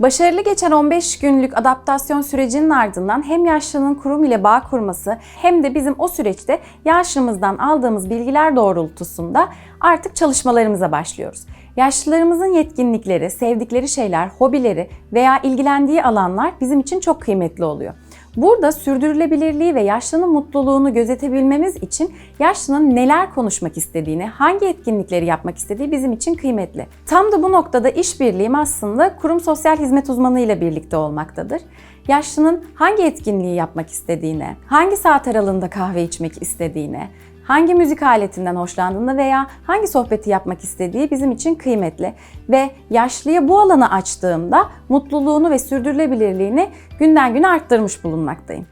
Başarılı geçen 15 günlük adaptasyon sürecinin ardından hem yaşlının kurum ile bağ kurması hem de bizim o süreçte yaşlımızdan aldığımız bilgiler doğrultusunda artık çalışmalarımıza başlıyoruz. Yaşlılarımızın yetkinlikleri, sevdikleri şeyler, hobileri veya ilgilendiği alanlar bizim için çok kıymetli oluyor. Burada sürdürülebilirliği ve yaşlının mutluluğunu gözetebilmemiz için yaşlının neler konuşmak istediğini, hangi etkinlikleri yapmak istediği bizim için kıymetli. Tam da bu noktada işbirliğim aslında kurum sosyal hizmet uzmanı ile birlikte olmaktadır. Yaşlının hangi etkinliği yapmak istediğine, hangi saat aralığında kahve içmek istediğine, hangi müzik aletinden hoşlandığını veya hangi sohbeti yapmak istediği bizim için kıymetli ve yaşlıya bu alanı açtığımda mutluluğunu ve sürdürülebilirliğini günden güne arttırmış bulunmaktayım.